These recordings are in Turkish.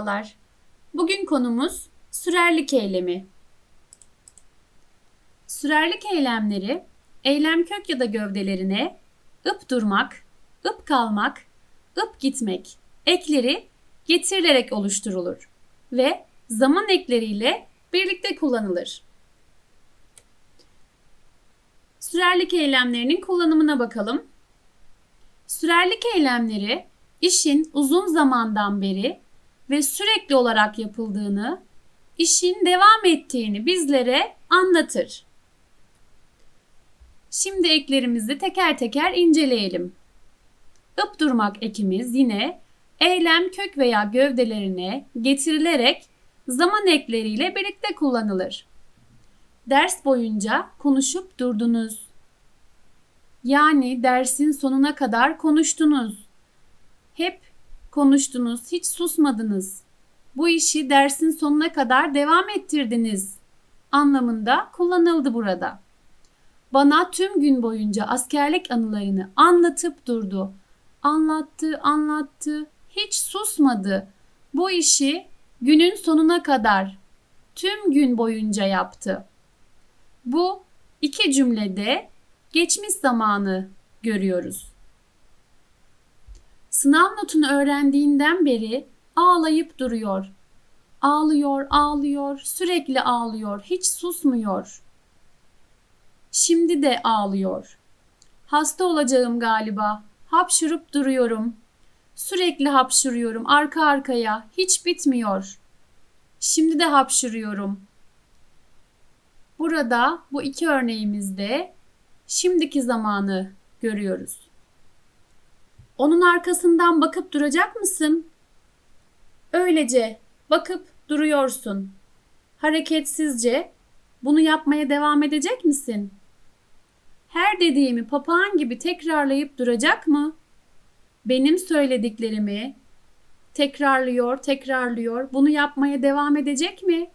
Merhabalar. Bugün konumuz sürerlik eylemi. Sürerlik eylemleri eylem kök ya da gövdelerine ıp durmak, ıp kalmak, ıp gitmek ekleri getirilerek oluşturulur ve zaman ekleriyle birlikte kullanılır. Sürerlik eylemlerinin kullanımına bakalım. Sürerlik eylemleri işin uzun zamandan beri ve sürekli olarak yapıldığını, işin devam ettiğini bizlere anlatır. Şimdi eklerimizi teker teker inceleyelim. Ip durmak ekimiz yine eylem kök veya gövdelerine getirilerek zaman ekleriyle birlikte kullanılır. Ders boyunca konuşup durdunuz. Yani dersin sonuna kadar konuştunuz. Hep konuştunuz, hiç susmadınız. Bu işi dersin sonuna kadar devam ettirdiniz anlamında kullanıldı burada. Bana tüm gün boyunca askerlik anılarını anlatıp durdu. Anlattı, anlattı, hiç susmadı. Bu işi günün sonuna kadar tüm gün boyunca yaptı. Bu iki cümlede geçmiş zamanı görüyoruz. Sınav notunu öğrendiğinden beri ağlayıp duruyor. Ağlıyor, ağlıyor, sürekli ağlıyor, hiç susmuyor. Şimdi de ağlıyor. Hasta olacağım galiba. Hapşırıp duruyorum. Sürekli hapşırıyorum arka arkaya, hiç bitmiyor. Şimdi de hapşırıyorum. Burada bu iki örneğimizde şimdiki zamanı görüyoruz. Onun arkasından bakıp duracak mısın? Öylece bakıp duruyorsun. Hareketsizce bunu yapmaya devam edecek misin? Her dediğimi papağan gibi tekrarlayıp duracak mı? Benim söylediklerimi tekrarlıyor, tekrarlıyor. Bunu yapmaya devam edecek mi?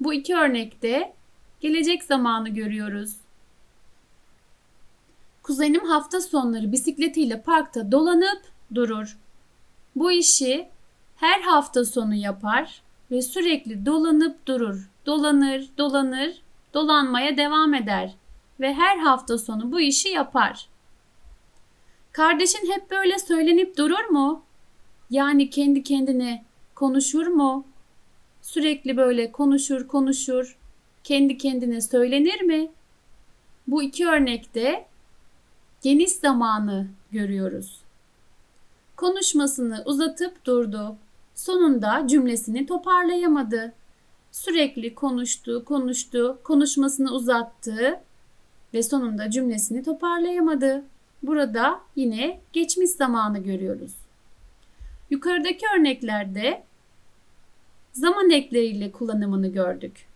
Bu iki örnekte gelecek zamanı görüyoruz. Kuzenim hafta sonları bisikletiyle parkta dolanıp durur. Bu işi her hafta sonu yapar ve sürekli dolanıp durur. Dolanır, dolanır, dolanmaya devam eder ve her hafta sonu bu işi yapar. Kardeşin hep böyle söylenip durur mu? Yani kendi kendine konuşur mu? Sürekli böyle konuşur, konuşur, kendi kendine söylenir mi? Bu iki örnekte geniş zamanı görüyoruz. Konuşmasını uzatıp durdu. Sonunda cümlesini toparlayamadı. Sürekli konuştu, konuştu, konuşmasını uzattı ve sonunda cümlesini toparlayamadı. Burada yine geçmiş zamanı görüyoruz. Yukarıdaki örneklerde zaman ekleriyle kullanımını gördük.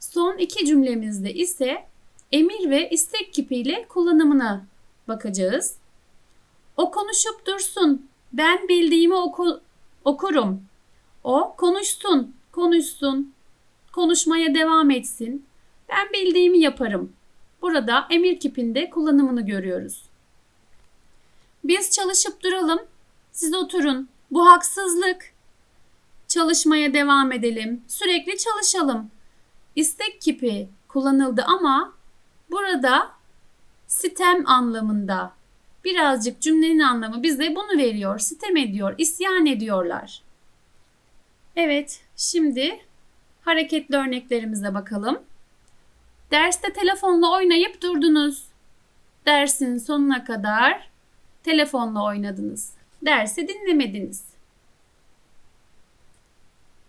Son iki cümlemizde ise emir ve istek kipiyle kullanımına bakacağız. O konuşup dursun. Ben bildiğimi oku, okurum. O konuşsun, konuşsun. Konuşmaya devam etsin. Ben bildiğimi yaparım. Burada emir kipinde kullanımını görüyoruz. Biz çalışıp duralım. Siz oturun. Bu haksızlık. Çalışmaya devam edelim. Sürekli çalışalım. İstek kipi kullanıldı ama burada sitem anlamında. Birazcık cümlenin anlamı bize bunu veriyor. Sitem ediyor, isyan ediyorlar. Evet, şimdi hareketli örneklerimize bakalım. Derste telefonla oynayıp durdunuz. Dersin sonuna kadar telefonla oynadınız. Dersi dinlemediniz.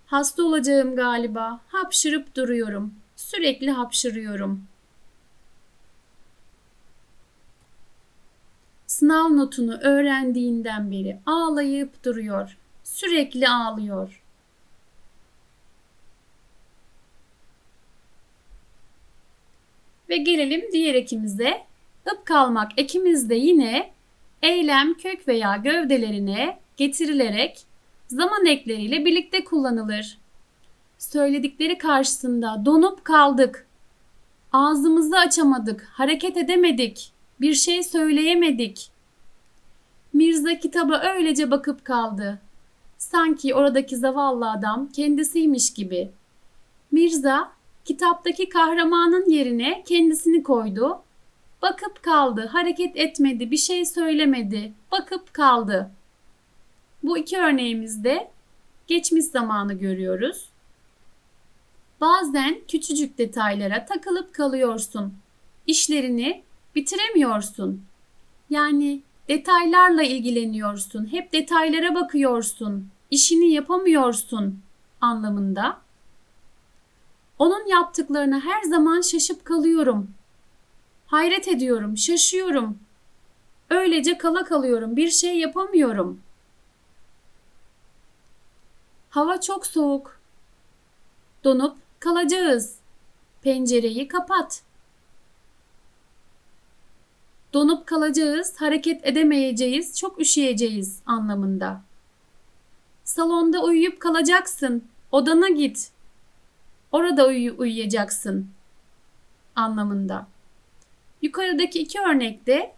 Hasta olacağım galiba. Hapşırıp duruyorum. Sürekli hapşırıyorum. Sınav notunu öğrendiğinden beri ağlayıp duruyor. Sürekli ağlıyor. Ve gelelim diğer ekimize. Ip kalmak ekimizde yine eylem kök veya gövdelerine getirilerek zaman ekleriyle birlikte kullanılır. Söyledikleri karşısında donup kaldık. Ağzımızı açamadık, hareket edemedik, bir şey söyleyemedik. Mirza kitaba öylece bakıp kaldı. Sanki oradaki zavallı adam kendisiymiş gibi. Mirza kitaptaki kahramanın yerine kendisini koydu. Bakıp kaldı, hareket etmedi, bir şey söylemedi, bakıp kaldı. Bu iki örneğimizde geçmiş zamanı görüyoruz. Bazen küçücük detaylara takılıp kalıyorsun. İşlerini bitiremiyorsun. Yani detaylarla ilgileniyorsun. Hep detaylara bakıyorsun. İşini yapamıyorsun anlamında. Onun yaptıklarına her zaman şaşıp kalıyorum. Hayret ediyorum, şaşıyorum. Öylece kala kalıyorum, bir şey yapamıyorum. Hava çok soğuk. Donup kalacağız. Pencereyi kapat. Donup kalacağız, hareket edemeyeceğiz, çok üşüyeceğiz anlamında. Salonda uyuyup kalacaksın. Odana git. Orada uyu uyuyacaksın anlamında. Yukarıdaki iki örnekte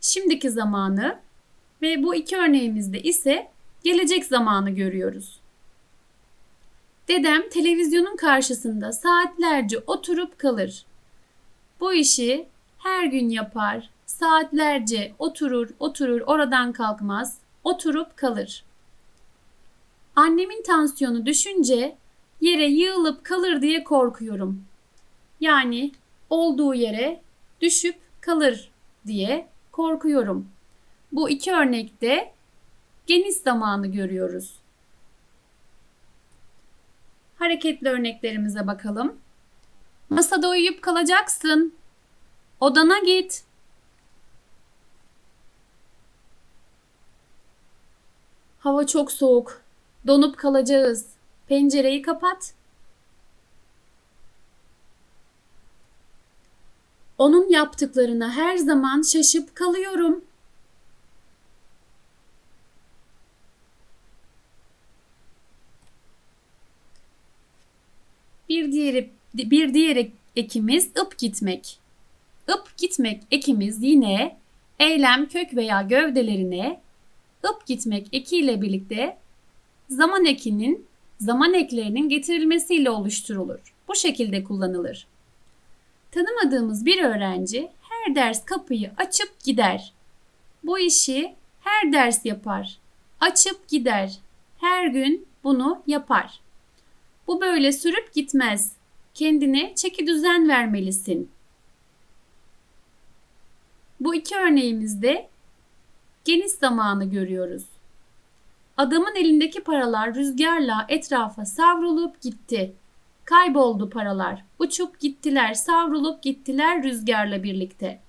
şimdiki zamanı ve bu iki örneğimizde ise gelecek zamanı görüyoruz. Dedem televizyonun karşısında saatlerce oturup kalır. Bu işi her gün yapar. Saatlerce oturur, oturur, oradan kalkmaz, oturup kalır. Annemin tansiyonu düşünce yere yığılıp kalır diye korkuyorum. Yani olduğu yere düşüp kalır diye korkuyorum. Bu iki örnekte geniş zamanı görüyoruz. Hareketli örneklerimize bakalım. Masada uyuyup kalacaksın. Odana git. Hava çok soğuk. Donup kalacağız. Pencereyi kapat. Onun yaptıklarına her zaman şaşıp kalıyorum. Bir diğeri bir diğer ekimiz ıp gitmek. Ip gitmek ekimiz yine eylem kök veya gövdelerine ıp gitmek ekiyle birlikte zaman ekinin zaman eklerinin getirilmesiyle oluşturulur. Bu şekilde kullanılır. Tanımadığımız bir öğrenci her ders kapıyı açıp gider. Bu işi her ders yapar. Açıp gider. Her gün bunu yapar. Bu böyle sürüp gitmez. Kendine çeki düzen vermelisin. Bu iki örneğimizde geniş zamanı görüyoruz. Adamın elindeki paralar rüzgarla etrafa savrulup gitti. Kayboldu paralar. Uçup gittiler, savrulup gittiler rüzgarla birlikte.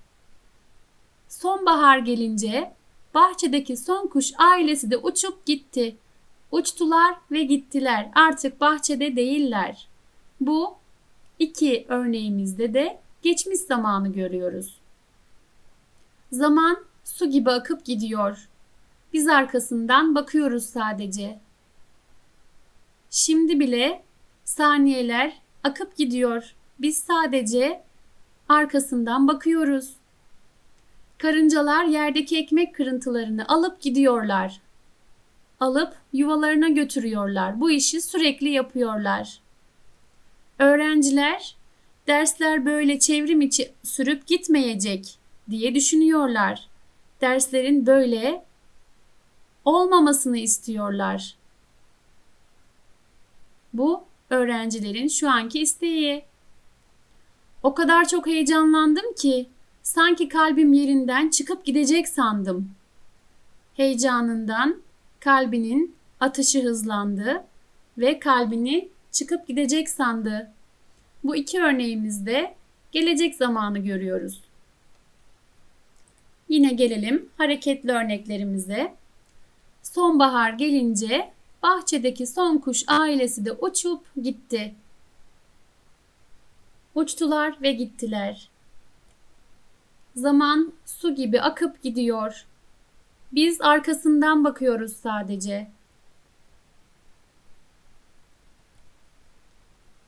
Sonbahar gelince bahçedeki son kuş ailesi de uçup gitti. Uçtular ve gittiler. Artık bahçede değiller. Bu iki örneğimizde de geçmiş zamanı görüyoruz. Zaman su gibi akıp gidiyor. Biz arkasından bakıyoruz sadece. Şimdi bile saniyeler akıp gidiyor. Biz sadece arkasından bakıyoruz. Karıncalar yerdeki ekmek kırıntılarını alıp gidiyorlar. Alıp yuvalarına götürüyorlar. Bu işi sürekli yapıyorlar. Öğrenciler dersler böyle çevrim içi sürüp gitmeyecek diye düşünüyorlar. Derslerin böyle olmamasını istiyorlar. Bu öğrencilerin şu anki isteği. O kadar çok heyecanlandım ki sanki kalbim yerinden çıkıp gidecek sandım. Heyecanından kalbinin atışı hızlandı ve kalbini çıkıp gidecek sandı. Bu iki örneğimizde gelecek zamanı görüyoruz. Yine gelelim hareketli örneklerimize. Sonbahar gelince bahçedeki son kuş ailesi de uçup gitti. Uçtular ve gittiler. Zaman su gibi akıp gidiyor. Biz arkasından bakıyoruz sadece.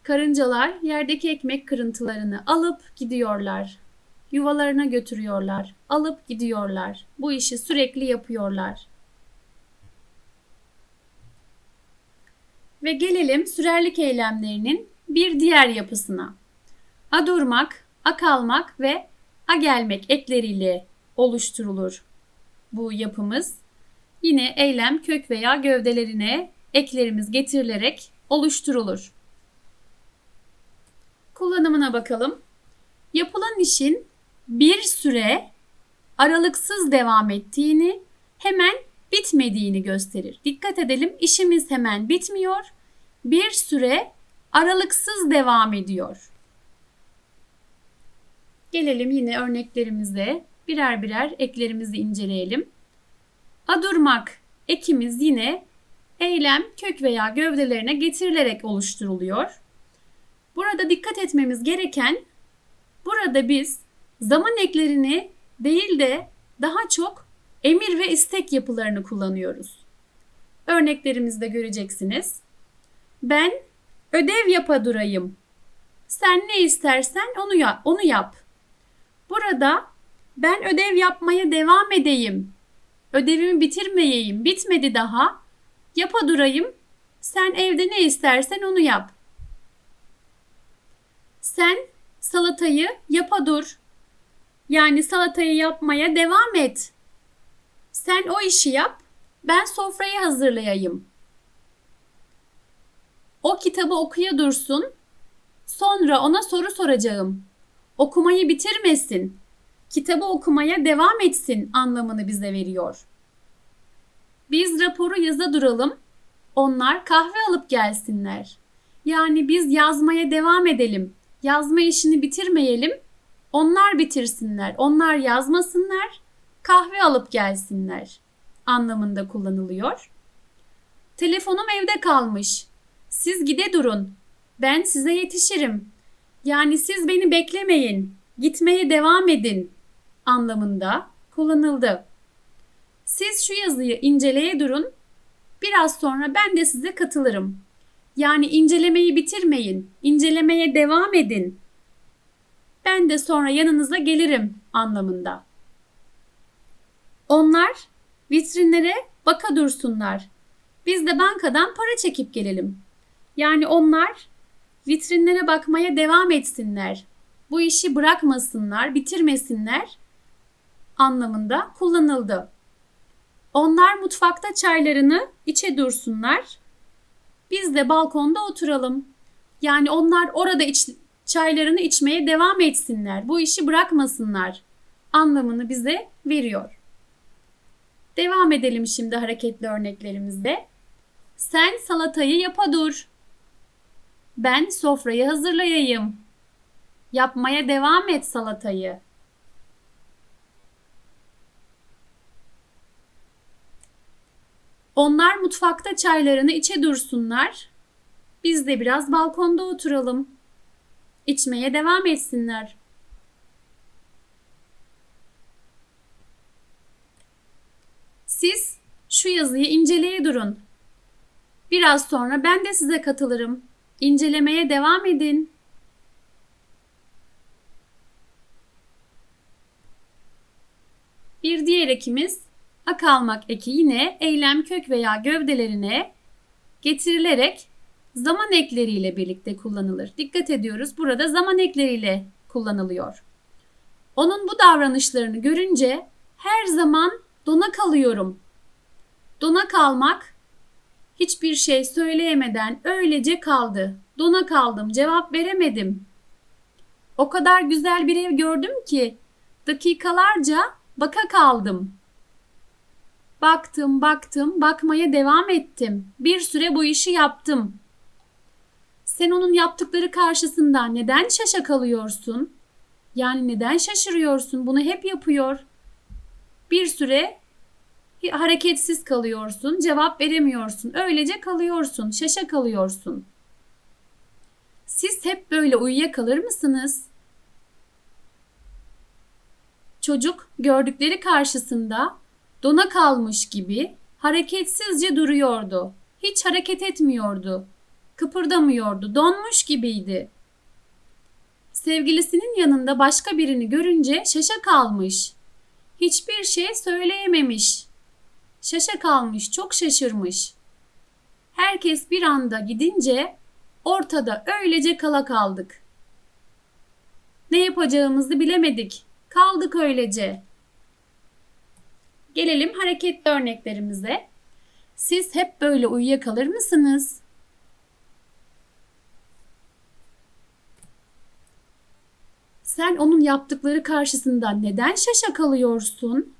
Karıncalar yerdeki ekmek kırıntılarını alıp gidiyorlar. Yuvalarına götürüyorlar, alıp gidiyorlar. Bu işi sürekli yapıyorlar. Ve gelelim sürerlik eylemlerinin bir diğer yapısına. A durmak, a kalmak ve a gelmek ekleriyle oluşturulur bu yapımız. Yine eylem kök veya gövdelerine eklerimiz getirilerek oluşturulur. Kullanımına bakalım. Yapılan işin bir süre aralıksız devam ettiğini, hemen bitmediğini gösterir. Dikkat edelim işimiz hemen bitmiyor. Bir süre aralıksız devam ediyor. Gelelim yine örneklerimize. Birer birer eklerimizi inceleyelim. A durmak ekimiz yine eylem kök veya gövdelerine getirilerek oluşturuluyor. Burada dikkat etmemiz gereken burada biz zaman eklerini değil de daha çok emir ve istek yapılarını kullanıyoruz. Örneklerimizde göreceksiniz. Ben ödev yapa durayım. Sen ne istersen onu yap. Onu yap. Burada ben ödev yapmaya devam edeyim. Ödevimi bitirmeyeyim. Bitmedi daha. Yapa durayım. Sen evde ne istersen onu yap. Sen salatayı yapa dur. Yani salatayı yapmaya devam et. Sen o işi yap. Ben sofrayı hazırlayayım. O kitabı okuya dursun. Sonra ona soru soracağım. Okumayı bitirmesin. Kitabı okumaya devam etsin anlamını bize veriyor. Biz raporu yaza duralım. Onlar kahve alıp gelsinler. Yani biz yazmaya devam edelim. Yazma işini bitirmeyelim. Onlar bitirsinler. Onlar yazmasınlar. Kahve alıp gelsinler anlamında kullanılıyor. Telefonum evde kalmış. Siz gide durun. Ben size yetişirim. Yani siz beni beklemeyin. Gitmeye devam edin anlamında kullanıldı. Siz şu yazıyı inceleye durun. Biraz sonra ben de size katılırım. Yani incelemeyi bitirmeyin. İncelemeye devam edin. Ben de sonra yanınıza gelirim anlamında. Onlar vitrinlere baka dursunlar. Biz de bankadan para çekip gelelim. Yani onlar vitrinlere bakmaya devam etsinler. Bu işi bırakmasınlar, bitirmesinler anlamında kullanıldı. Onlar mutfakta çaylarını içe dursunlar. Biz de balkonda oturalım. Yani onlar orada iç, çaylarını içmeye devam etsinler. Bu işi bırakmasınlar anlamını bize veriyor. Devam edelim şimdi hareketli örneklerimizde. Sen salatayı yapa dur. Ben sofrayı hazırlayayım. Yapmaya devam et salatayı. Onlar mutfakta çaylarını içe dursunlar. Biz de biraz balkonda oturalım. İçmeye devam etsinler. Siz şu yazıyı inceleye durun. Biraz sonra ben de size katılırım. İncelemeye devam edin. Bir diğer ekimiz ak almak eki yine eylem kök veya gövdelerine getirilerek zaman ekleriyle birlikte kullanılır. Dikkat ediyoruz burada zaman ekleriyle kullanılıyor. Onun bu davranışlarını görünce her zaman dona kalıyorum. Dona kalmak hiçbir şey söyleyemeden öylece kaldı. Dona kaldım, cevap veremedim. O kadar güzel bir ev gördüm ki dakikalarca baka kaldım. Baktım, baktım, bakmaya devam ettim. Bir süre bu işi yaptım. Sen onun yaptıkları karşısında neden şaşa kalıyorsun? Yani neden şaşırıyorsun? Bunu hep yapıyor. Bir süre hareketsiz kalıyorsun, cevap veremiyorsun. Öylece kalıyorsun, şaşa kalıyorsun. Siz hep böyle uyuyakalır mısınız? Çocuk gördükleri karşısında dona kalmış gibi hareketsizce duruyordu. Hiç hareket etmiyordu. Kıpırdamıyordu. Donmuş gibiydi. Sevgilisinin yanında başka birini görünce şaşa kalmış. Hiçbir şey söyleyememiş. Şaşa kalmış, çok şaşırmış. Herkes bir anda gidince ortada öylece kala kaldık. Ne yapacağımızı bilemedik. Kaldık öylece. Gelelim hareketli örneklerimize. Siz hep böyle uyuyakalır mısınız? Sen onun yaptıkları karşısında neden şaşa kalıyorsun?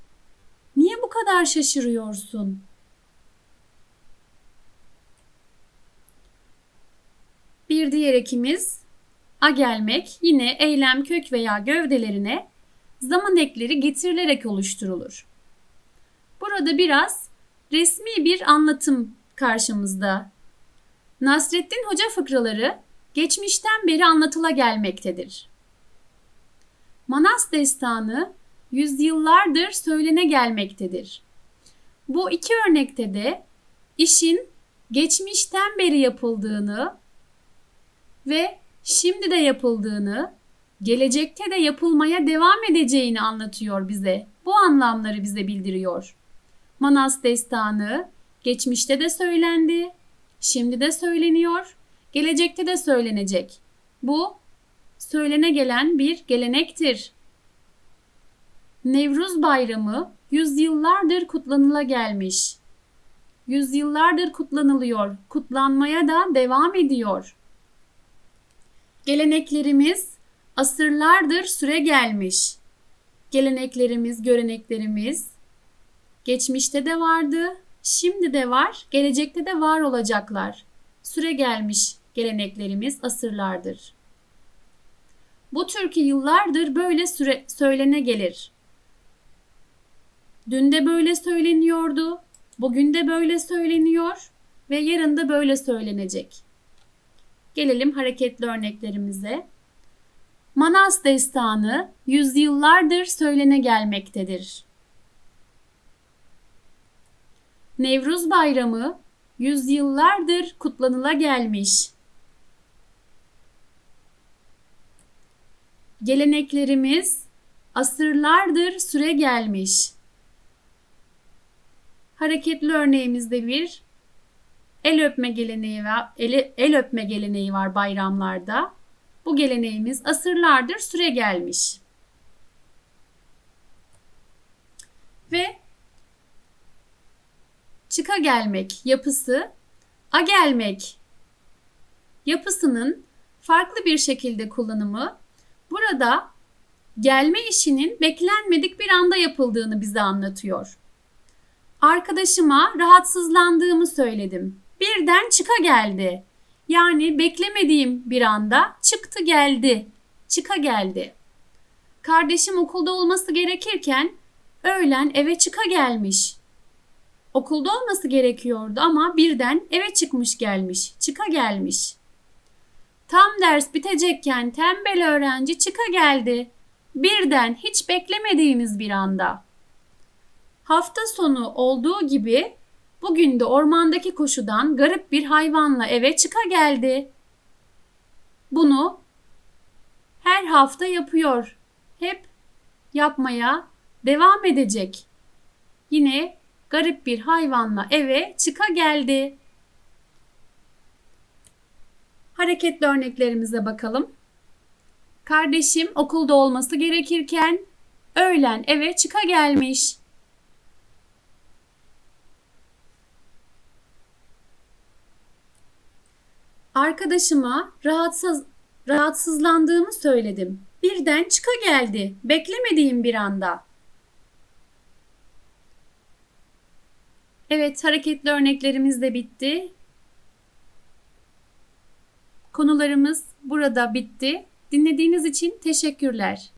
Niye bu kadar şaşırıyorsun? Bir diğer ekimiz a gelmek yine eylem kök veya gövdelerine zaman ekleri getirilerek oluşturulur. Burada biraz resmi bir anlatım karşımızda. Nasrettin Hoca fıkraları geçmişten beri anlatıla gelmektedir. Manas destanı yüzyıllardır söylene gelmektedir. Bu iki örnekte de işin geçmişten beri yapıldığını ve şimdi de yapıldığını, gelecekte de yapılmaya devam edeceğini anlatıyor bize. Bu anlamları bize bildiriyor. Manas destanı geçmişte de söylendi, şimdi de söyleniyor, gelecekte de söylenecek. Bu söylene gelen bir gelenektir. Nevruz Bayramı yüzyıllardır kutlanıla gelmiş. Yüzyıllardır kutlanılıyor, kutlanmaya da devam ediyor. Geleneklerimiz asırlardır süre gelmiş. Geleneklerimiz, göreneklerimiz geçmişte de vardı, şimdi de var, gelecekte de var olacaklar. Süre gelmiş geleneklerimiz asırlardır. Bu türkü yıllardır böyle süre, söylene gelir. Dün de böyle söyleniyordu, bugün de böyle söyleniyor ve yarın da böyle söylenecek. Gelelim hareketli örneklerimize. Manas destanı yüzyıllardır söylene gelmektedir. Nevruz Bayramı yüzyıllardır kutlanıla gelmiş. Geleneklerimiz asırlardır süre gelmiş. Hareketli örneğimizde bir el öpme geleneği ve el, el öpme geleneği var bayramlarda. Bu geleneğimiz asırlardır süre gelmiş. Ve çıka gelmek yapısı, a gelmek yapısının farklı bir şekilde kullanımı burada gelme işinin beklenmedik bir anda yapıldığını bize anlatıyor. Arkadaşıma rahatsızlandığımı söyledim. Birden çıka geldi. Yani beklemediğim bir anda çıktı geldi. Çıka geldi. Kardeşim okulda olması gerekirken öğlen eve çıka gelmiş. Okulda olması gerekiyordu ama birden eve çıkmış gelmiş. Çıka gelmiş. Tam ders bitecekken tembel öğrenci çıka geldi. Birden hiç beklemediğimiz bir anda. Hafta sonu olduğu gibi bugün de ormandaki koşudan garip bir hayvanla eve çıka geldi. Bunu her hafta yapıyor. Hep yapmaya devam edecek. Yine garip bir hayvanla eve çıka geldi. Hareketli örneklerimize bakalım. Kardeşim okulda olması gerekirken öğlen eve çıka gelmiş. Arkadaşıma rahatsız rahatsızlandığımı söyledim. Birden çıka geldi. Beklemediğim bir anda. Evet, hareketli örneklerimiz de bitti. Konularımız burada bitti. Dinlediğiniz için teşekkürler.